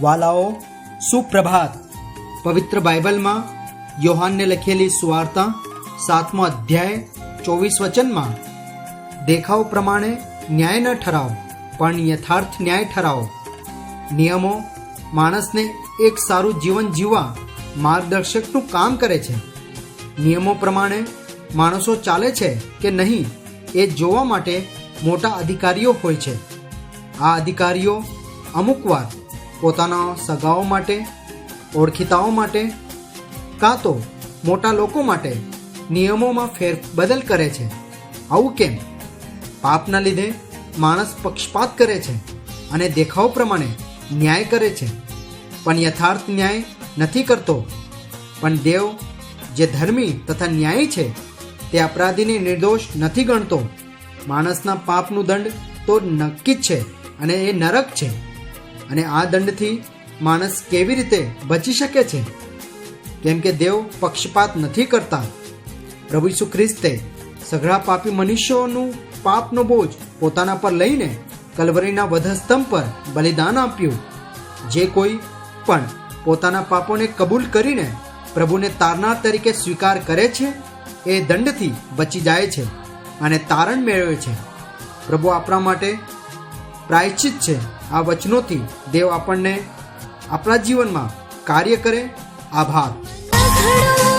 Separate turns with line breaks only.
વાલાઓ, સુપ્રભાત, પવિત્ર બાઇબલમાં યોહાનને લખેલી સુવાર્તા, સાતમો અધ્યાય, ચોવીસ વચનમાં, દેખાવ પ્રમાણે ન્યાય ન ઠરાવો, પણ યથાર્થ ન્યાય ઠરાવો. નિયમો, માણસને એક સારું જીવન જીવવા માર્ગદર્શકનું કામ કરે છે. નિયમો પ્રમાણે માણસો ચાલે છે કે નહીં, એ જોવા માટે મોટા અધિકારીઓ હોય છે. આ અધિકારીઓ અમુકવાર પોતાના સગાઓ માટે, ઓળખીતાઓ માટે, કાં તો મોટા લોકો માટે નિયમોમાં ફેરબદલ કરે છે. આવું કેમ? પાપના લીધે માણસ પક્ષપાત કરે છે અને દેખાવ પ્રમાણે ન્યાય કરે છે. પણ યથાર્થ ન્યાય નથી કરતો. પણ દેવ જે ધર્મી તથા ન્યાયી છે, તે અપરાધીને નિર્દોષ નથી ગણતો. માણસના પાપનું દંડ તો નક્કી જ છે અને એ નરક છે. અને આ દંડથી માણસ કેવી રીતે બચી શકે છે? કેમ કે દેવ પક્ષપાત નથી કરતા. પ્રભુ ઈસુ ખ્રિસ્તે સઘળા પાપી મનુષ્યોનું પાપનો બોજ પોતાના પર લઈને કલવરીના વધસ્તંભ પર બલિદાન આપ્યું. જે કોઈ પણ પોતાના પાપોને કબૂલ કરીને પ્રભુને તારનાર તરીકે સ્વીકાર કરે છે, એ દંડથી બચી જાય છે અને તારણ મેળવે છે. પ્રભુ આપણા માટે પ્રાયશ્ચિત છે. આ વચનોથી દેવ આપણને આપણા જીવનમાં કાર્ય કરે. આભાર.